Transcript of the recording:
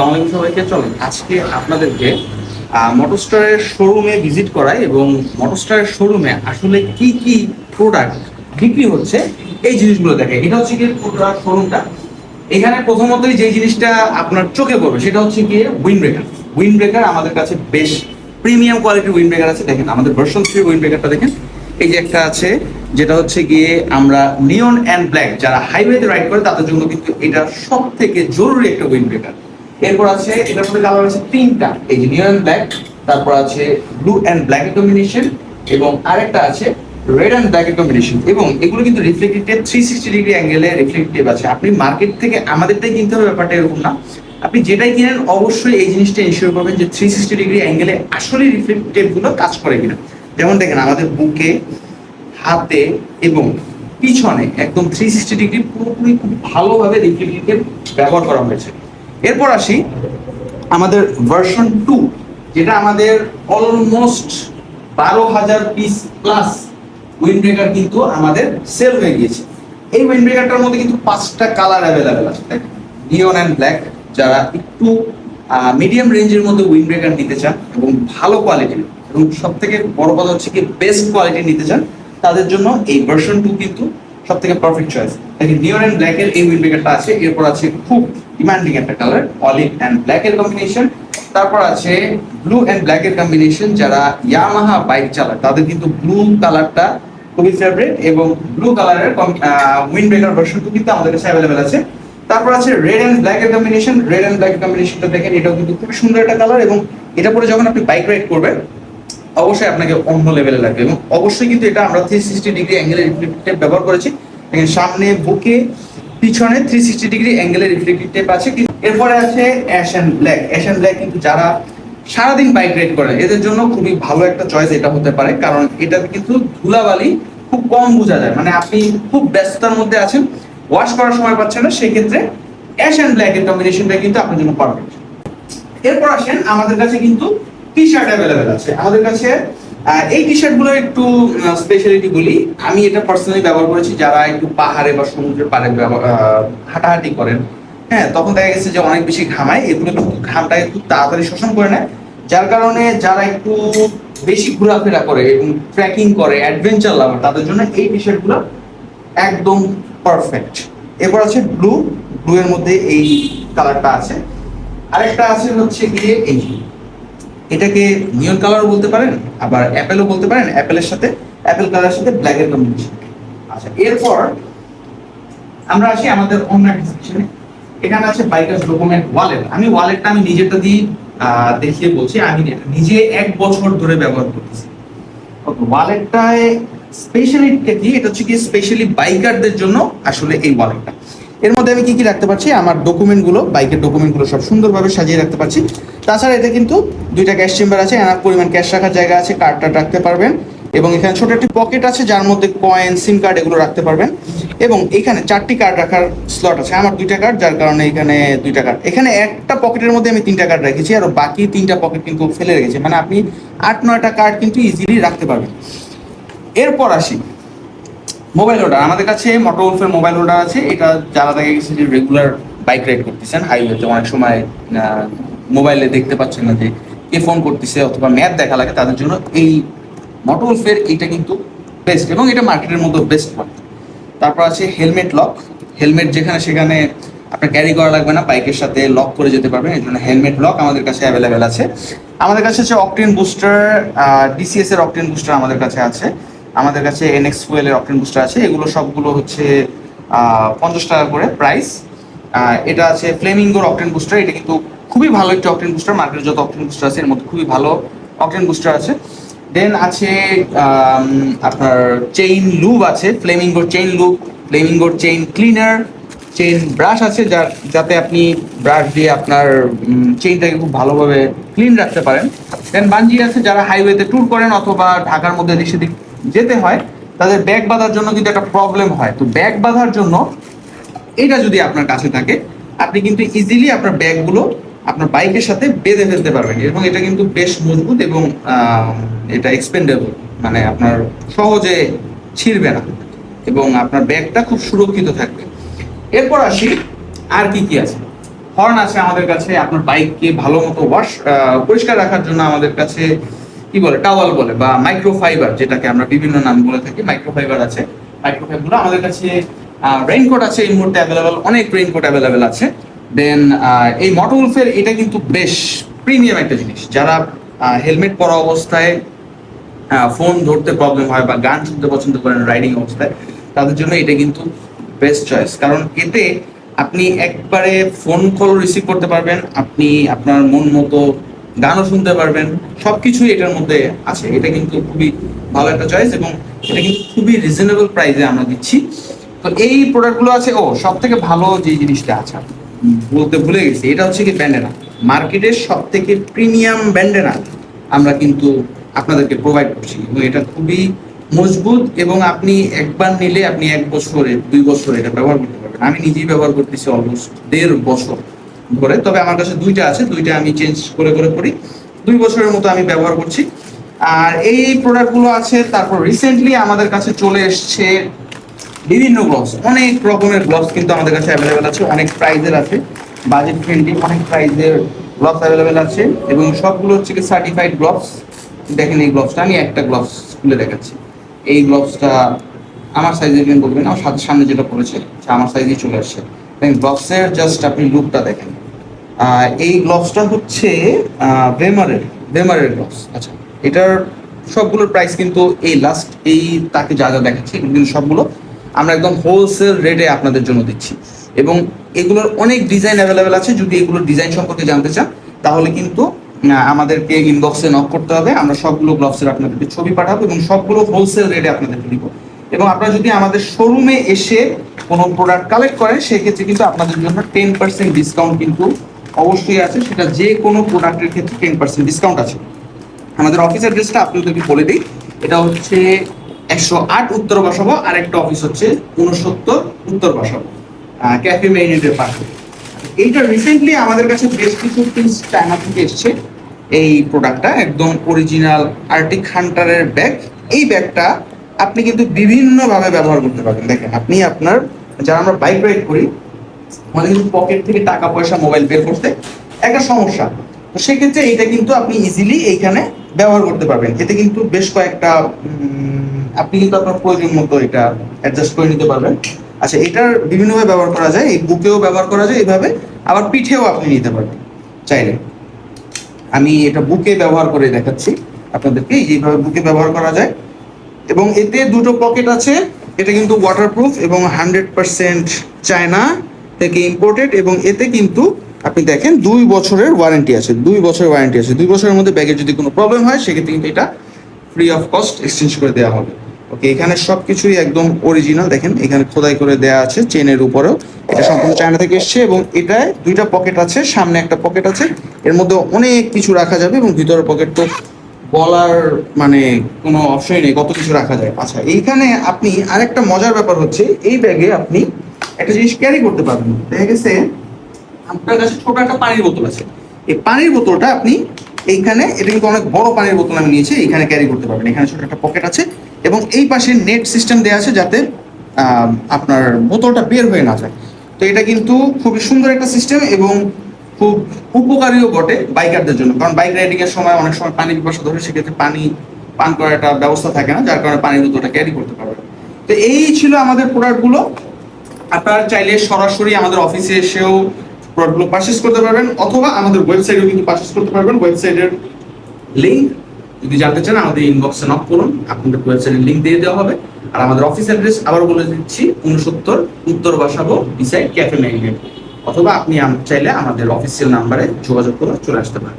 আসসালামু সবাইকে চলেন আজকে আপনাদেরকে মোটরস্টারের শোরুমে ভিজিট করায় এবং মোটরস্টারের শোরুমে আসলে কি কি প্রোডাক্ট বিক্রি হচ্ছে, এই জিনিসগুলো দেখে এটা হচ্ছে কি প্রোডাক্ট শোরুমটা? এখানে প্রথমতই যে জিনিসটা আপনার চোখে পড়বে, সেটা হচ্ছে গিয়ে উইন্ড ব্রেকার উইন্ড ব্রেকার আমাদের কাছে বেশ প্রিমিয়াম কোয়ালিটির উইন্ড ব্রেকার আছে। দেখেন, আমাদের ভার্সন থ্রি উইন্ড ব্রেকারটা দেখেন। এই যে একটা আছে, যেটা হচ্ছে গিয়ে আমরা নিয়ন অ্যান্ড ব্ল্যাক যারা হাইওয়েতে রাইড করে, তাদের জন্য কিন্তু এটা সব থেকে জরুরি একটা উইন্ড ব্রেকার এরপর আছে, এটার মধ্যে কালার আছে তিনটা। এই যে নিয়ন ব্ল্যাক তারপর আছে ব্লু অ্যান্ড ব্ল্যাক কম্বিনেশন এবং আরেকটা আছে রেড অ্যান্ড ব্ল্যাক কম্বিনেশন এবং এগুলো কিন্তু রিফ্লেক্টেড থ্রি সিক্সটি ডিগ্রি অ্যাঙ্গেলে রিফ্লেক্টিভ আছে। আপনি মার্কেট থেকে আমাদেরটাই কিনতে হবে, ব্যাপারটা এরকম না। আপনি যেটাই কিনেন, অবশ্যই এই জিনিসটা ইনশিওর করবেন যে থ্রি সিক্সটি ডিগ্রি অ্যাঙ্গেলে আসলে রিফ্লেক্টিভগুলো কাজ করে কিনা। যেমন দেখেন, আমাদের বুকে, হাতে এবং পিছনে একদম থ্রি সিক্সটি ডিগ্রি পুরোপুরি খুব ভালোভাবে রিফ্লেক্টিভ ব্যবহার করা হয়েছে। এরপর আসি আমাদের ভার্সন টু যেটা আমাদের অলমোস্ট বারো হাজার পিস প্লাস উইন্ড ব্রেকার কিন্তু আমাদের সেল হয়ে গিয়েছে। এই উইন্ড ব্রেকারটার মধ্যে কিন্তু পাঁচটা কালার অ্যাভেলেবেল আছে নিয়ন অ্যান্ড ব্ল্যাক যারা একটু মিডিয়াম রেঞ্জের মধ্যে উইন্ড ব্রেকার নিতে চান এবং ভালো কোয়ালিটির এবং সব থেকে বড় কথা হচ্ছে কি বেস্ট কোয়ালিটি নিতে চান, তাদের জন্য এই ভার্সন টু কিন্তু সব থেকে পারফেক্ট চয়েস দেখেন নিয়ন অ্যান্ড ব্ল্যাক এর এই উইন্ড আছে, এরপর আছে খুব ডিমান্ডিং একটা কালার অলিভ অ্যান্ড ব্ল্যাক এর কম্বিনেশন তারপর আছে ব্লু অ্যান্ড ব্ল্যাক এর কম্বিনেশন যারা ইয়ামাহা বাইক চালায়, তাদের কিন্তু ব্লু কালারটা খুবই ফেভারিট এবং ব্লু কালারের উইন্ড ব্রেকার ভার্সন টু কিন্তু আমাদের কাছে অ্যাভেলেবেল আছে। তারপর আছে রেড অ্যান্ড ব্ল্যাক এর কম্বিনেশন রেড অ্যান্ড ব্ল্যাক কম্বিনেশনটা দেখেন, এটাও কিন্তু খুব সুন্দর একটা কালার এবং এটা পরে যখন আপনি বাইক রাইড করবেন অবশ্যই আপনাকে অন্য লেভেলে লাগবে এবং অবশ্যই কিন্তু এটা আমরা থ্রি সিক্সটি ডিগ্রি অ্যাঙ্গেলের রিফ্লেক্টিভ টেপ ব্যবহার করেছি। সামনে, বুকে, পিছনে থ্রি সিক্সটি ডিগ্রি অ্যাঙ্গেলের রিফ্লেক্টিভ টেপ আছে। এরপরে আছে ash and black ash and black কিন্তু যারা সারাদিন বাইক রাইড করে, এদের জন্য খুবই ভালো একটা চয়েস এটা হতে পারে। কারণ এটাতে কিন্তু ধুলাবালি খুব কম বোঝা যায়। মানে আপনি খুব ব্যস্ততার মধ্যে আছেন ওয়াশ করার সময় পাচ্ছেন না। সেই ক্ষেত্রে অ্যাশ অ্যান্ড ব্ল্যাক এর কম্বিনেশনটা কিন্তু আপনার জন্য পারফেক্ট এরপর আসেন, আমাদের কাছে কিন্তু টি শার্ট অ্যাভেলেবেল আছে। আমাদের কাছে এই টি শার্টগুলো একটু স্পেশালিটি বলি। আমি এটা পার্সোনালি ব্যবহার করেছি যারা একটু পাহাড়ে বা সমুদ্রের পাড়ে হাঁটাহাঁটি করেন। হ্যাঁ তখন দেখা গেছে যে অনেক বেশি ঘামায় এগুলো ঘামটাকে খুব তাড়াতাড়ি শোষণ করে নেয়। যার কারণে যারা একটু বেশি ঘোরাফেরা করে এবং ট্রেকিং করে অ্যাডভেঞ্চার লাভার তাদের জন্য এই টি শার্টগুলো একদম পারফেক্ট এরপর আছে ব্লু ব্লু এর মধ্যে এই কালারটা আছে। আরেকটা আছে হচ্ছে গিয়ে এই এটাকে নিয়ন কালার বলতে পারেন, আবার অ্যাপেলও বলতে পারেন অ্যাপেলের সাথে অ্যাপেল কালারের সাথে ব্ল্যাকের কম্বিনেশন আচ্ছা এরপর আমরা আসি আমাদের অন্য একটা সেকশনে এখানে আছে বাইকার্স ডকুমেন্ট ওয়ালেট আমি ওয়ালেটটা আমি নিজেরটা দিয়ে দেখিয়ে বলছি, আমি এটা নিজে এক বছর ধরে ব্যবহার করতেছি। ওয়ালেটটায় স্পেশালিটা কি এটা হচ্ছে কি স্পেশালি বাইকারদের জন্য আসলে এই ওয়ালেটটা এর মধ্যে আমি কি কি রাখতে পারছি? আমার ডকুমেন্টগুলো বাইকের ডকুমেন্টগুলো সব সুন্দরভাবে সাজিয়ে রাখতে পারছি। তাছাড়া এটা কিন্তু দুইটা ক্যাশ চেম্বার আছে এনার পরিমাণ ক্যাশ রাখার জায়গা আছে কার্ডটা রাখতে পারবেন। এবং এখানে ছোট একটি পকেট আছে, যার মধ্যে কয়েন সিম কার্ড এগুলো রাখতে পারবেন। এবং এখানে চারটি কার্ড রাখার স্লট আছে, আমার দুইটা কার্ড যার কারণে এখানে দুইটা কার্ড এখানে একটা পকেটের মধ্যে আমি তিনটা কার্ড রেখেছি, আর বাকি তিনটা পকেট কিন্তু ফেলে রেখেছি। মানে আপনি আট, নয়টা কার্ড কিন্তু ইজিলি রাখতে পারবেন। এরপর আসি। মোবাইল হোল্ডার আমাদের কাছে মোটর উলফের মোবাইল হোল্ডার আছে। এটা যারা দেখা গেছে যে রেগুলার বাইক রাইড করতেছেন হাইওয়েতে অনেক সময় মোবাইলে দেখতে পাচ্ছেন না যে কে ফোন করতেছে অথবা ম্যাপ দেখা লাগে, তাদের জন্য এই মোটর উলফের এটা কিন্তু বেস্ট এবং এটা মার্কেটের মধ্যে বেস্ট পয়েন্ট তারপর আছে হেলমেট লক হেলমেট যেখানে সেখানে আপনার ক্যারি করা লাগবে না বাইকের সাথে লক করে যেতে পারবেন এই জন্য হেলমেট লক আমাদের কাছে অ্যাভেলেবেল আছে। আমাদের কাছে আছে অকটেন বুস্টার ডিসিএস এর অকটেন বুস্টার আমাদের কাছে আছে। আমাদের কাছে এনএক্স ফুয়েলের অকটেন বুস্টার আছে। এগুলো সবগুলো হচ্ছে পঞ্চাশ টাকা করে প্রাইস এটা আছে ফ্লেমিঙ্গোর অকটেন বুস্টার এটা কিন্তু খুবই ভালো একটা অকটেন বুস্টার মার্কেটে যত অকটেন বুস্টার আছে, এর মধ্যে খুবই ভালো অকটেন বুস্টার আছে। দেন আছে আপনার চেইন লুব আছে। ফ্লেমিঙ্গোর চেইন লুব ফ্লেমিঙ্গোর চেইন ক্লিনার চেইন ব্রাশ আছে, যার, যাতে আপনি ব্রাশ দিয়ে আপনার চেইনটাকে খুব ভালোভাবে ক্লিন রাখতে পারেন। দেন বাঞ্জি আছে, যারা হাইওয়েতে ট্যুর করেন অথবা ঢাকার মধ্যে সেদিক যেতে হয়, তাদের ব্যাগ বাঁধার জন্য কিন্তু একটা প্রবলেম হয়। তো ব্যাগ বাঁধার জন্য এটা যদি আপনার কাছে থাকে, আপনি কিন্তু ইজিলি আপনার ব্যাগগুলো আপনার বাইকের সাথে বেঁধে ফেলতে পারবেন। এবং এটা কিন্তু বেশ মজবুত এবং এটা এক্সপেন্ডেবল মানে আপনার সহজে ছিঁড়বে না এবং আপনার ব্যাগটা খুব সুরক্ষিত থাকবে। এরপর আসি, আর কি কি আছে? হর্ন আছে আমাদের কাছে, আপনার বাইককে ভালো মতো ওয়াশ পরিষ্কার রাখার জন্য আমাদের কাছে কি বলে টাওয়াল বলে বা মাইক্রোফাইবার যেটাকে আমরা বিভিন্ন নাম বলে থাকি মাইক্রোফাইবার আছে। মাইক্রোফাইবার আমাদের কাছে রেইনকোট আছে এই মুহূর্তে অ্যাভেলেবেল অনেক রেইনকোট অ্যাভেলেবেল আছে। দেন এই মটোউলফের এটা কিন্তু বেশ প্রিমিয়াম একটা জিনিস। যারা হেলমেট পরা অবস্থায় ফোন ধরতে প্রবলেম হয় বা গান শুনতে পছন্দ করেন রাইডিং অবস্থায়, তাদের জন্য এটা কিন্তু বেস্ট চয়েস কারণ এতে আপনি একবারে ফোন কল রিসিভ করতে পারবেন, আপনি আপনার মন মতো গানও শুনতে পারবেন, সবকিছুই এটার মধ্যে আছে। এটা কিন্তু খুবই ভালো একটা চয়েস এবং এটা কিন্তু খুবই রিজনেবল প্রাইসে আমরা দিচ্ছি। তো এই প্রোডাক্টগুলো আছে, ও সব থেকে ভালো যে জিনিসটা আছে, বলতে ভুলে গেছি, এটা হচ্ছে কি ব্যান্ডেনা মার্কেটের সব থেকে প্রিমিয়াম ব্যান্ডেনা আমরা কিন্তু আপনাদেরকে প্রোভাইড করছি। এবং এটা খুবই মজবুত এবং আপনি একবার নিলে আপনি এক বছরে, দুই বছর এটা ব্যবহার করতে পারবেন। আমি নিজেই ব্যবহার করতেছি অলমোস্ট দেড় বছর। ধরে, তবে আমার কাছে দুইটা আছে, দুইটা আমি চেঞ্জ করে করে করি। দুই বছরের মতো আমি ব্যবহার করছি। আর এই প্রোডাক্টগুলো আছে, তারপর রিসেন্টলি আমাদের কাছে চলে এসছে বিভিন্ন গ্লভস অনেক রকমের গ্লভস কিন্তু আমাদের কাছে অ্যাভেলেবেল আছে, অনেক প্রাইজের আছে। বাজেট ফ্রেন্ডলি অনেক প্রাইজের গ্লভস অ্যাভেলেবেল আছে, এবং সবগুলো হচ্ছে কি সার্টিফাইড গ্লভস দেখেন এই গ্লভসটা আমি একটা গ্লভস খুলে দেখাচ্ছি। এই গ্লভসটা আমার সাইজের কেন বলবেন, আমার সাথে সামনে যেটা পড়েছে আমার সাইজেই চলে আসছে। দেখেন গ্লভসের জাস্ট আপনি লুকটা দেখেন। এই গ্লভসটা হচ্ছে ভেমারের ভেমারের গ্লভস আচ্ছা এটার সবগুলোর প্রাইস কিন্তু এই লাস্ট এই তাকে যা যা দেখাচ্ছি কিন্তু সবগুলো আমরা একদম হোলসেল রেটে আপনাদের জন্য দিচ্ছি। এবং এগুলোর অনেক ডিজাইন অ্যাভেলেবেল আছে, যদি এগুলোর ডিজাইন সম্পর্কে জানতে চান, তাহলে কিন্তু আমাদেরকে ইনবক্সে নক করতে হবে। আমরা সবগুলো গ্লভসের আপনাদেরকে ছবি পাঠাবো এবং সবগুলো হোলসেল রেটে আপনাদেরকে দিব। এবং আপনারা যদি আমাদের শোরুমে এসে কোনো প্রোডাক্ট কালেক্ট করেন, সেক্ষেত্রে কিন্তু আপনাদের জন্য টেন পার্সেন্ট ডিসকাউন্ট কিন্তু অবশ্যই আছে, সেটা যে কোনো প্রোডাক্টের ক্ষেত্রে টেন পার্সেন্ট ডিসকাউন্ট আছে। আমাদের অফিস অ্যাড্রেসটা আপনাদেরকে বলে দিই, এটা হচ্ছে একশো আট উত্তর বসাবো, আর একটা অফিস হচ্ছে উনসত্তর উত্তর বসাবো ক্যাফে মেরিনেটের পাশে। এইটা রিসেন্টলি আমাদের কাছে বেশ কিছু পিস চায়না থেকে এসছে। এই প্রোডাক্টটা একদম অরিজিনাল আর্টিক হান্টারের ব্যাগ এই ব্যাগটা আপনি কিন্তু বিভিন্নভাবে ব্যবহার করতে পারবেন। দেখেন, আপনি আপনার, যারা আমরা বাইক রাইড করি আমাদের কিন্তু পকেট থেকে টাকা, পয়সা মোবাইল বের করতে একটা সমস্যা। তো সেক্ষেত্রে এইটা কিন্তু আপনি ইজিলি এইখানে ব্যবহার করতে পারবেন। এতে কিন্তু বেশ কয়েকটা আপনি কিন্তু আপনার প্রয়োজন মতো এটা অ্যাডজাস্ট করে নিতে পারবেন। আচ্ছা এটার বিভিন্নভাবে ব্যবহার করা যায়, এই বুকেও ব্যবহার করা যায় এইভাবে আবার পিঠেও আপনি নিতে পারবেন চাইলে। আমি এটা বুকে ব্যবহার করে দেখাচ্ছি আপনাদেরকে এইভাবে বুকে ব্যবহার করা যায়। এবং এতে দুটো পকেট আছে, এটা কিন্তু ওয়াটারপ্রুফ এবং হান্ড্রেড পার্সেন্ট চায়না থেকে ইম্পোর্টেড এবং এতে কিন্তু আপনি দেখেন দুই বছরের ওয়ারেন্টি আছে, দুই বছরের ওয়ারেন্টি আছে। দুই বছরের মধ্যে ব্যাগের যদি কোনো প্রবলেম হয়, সেক্ষেত্রে কিন্তু এটা ফ্রি অফ কস্ট এক্সচেঞ্জ করে দেওয়া হবে। ওকে এখানে সব কিছুই একদম অরিজিনাল দেখেন, এখানে খোদাই করে দেওয়া আছে চেনের উপরেও। এটা সম্পূর্ণ চায়না থেকে এসছে এবং এটায় দুইটা পকেট আছে, সামনে একটা পকেট আছে। এর মধ্যে অনেক কিছু রাখা যাবে এবং ভিতরের পকেট তো বলার মানে কোনো অপশনই নেই, কত কিছু রাখা যায়। আচ্ছা এইখানে আপনি আরেকটা মজার ব্যাপার হচ্ছে, এই ব্যাগে আপনি একটা জিনিস ক্যারি করতে পারবেন। দেখা গেছে, আপনার কাছে ছোট একটা পানির বোতল আছে। এই পানির বোতলটা আপনি এইখানে, এটা কিন্তু অনেক বড় পানির বোতল আমি নিয়েছি এখানে ক্যারি করতে পারবেন। এখানে ছোট একটা পকেট আছে এবং এই পাশে নেট সিস্টেম দেওয়া আছে যাতে আপনার বোতলটা বের হয়ে না যায়। তো এটা কিন্তু খুবই সুন্দর একটা সিস্টেম এবং খুব উপকারীও বটে বাইকারদের জন্য। কারণ বাইক রাইডিং এর সময় অনেক সময় পানি পিপাসা ধরে, সেক্ষেত্রে পানি পান করার একটা ব্যবস্থা থাকে না, যার কারণে পানির বোতলটা ক্যারি করতে পারবে তো এই ছিল আমাদের প্রোডাক্টগুলো আপনারা চাইলে সরাসরি আমাদের অফিসে এসেও প্রোডাক্টগুলো পারচেস করতে পারবেন, অথবা আমাদের ওয়েবসাইটেও কিন্তু পারচেস করতে পারবেন। ওয়েবসাইটের লিঙ্ক যদি জানতে চান, আমাদের ইনবক্সে নক করুন, আপনাদের ওয়েবসাইটের লিঙ্ক দিয়ে দেওয়া হবে। আর আমাদের অফিস অ্যাড্রেস আবার বলে দিচ্ছি উনসত্তর উত্তর বাসাবো বিসাইড ক্যাফে ম্যাগনেট অথবা আপনি চাইলে আমাদের অফিসিয়াল নাম্বারে যোগাযোগ করে চলে আসতে পারেন।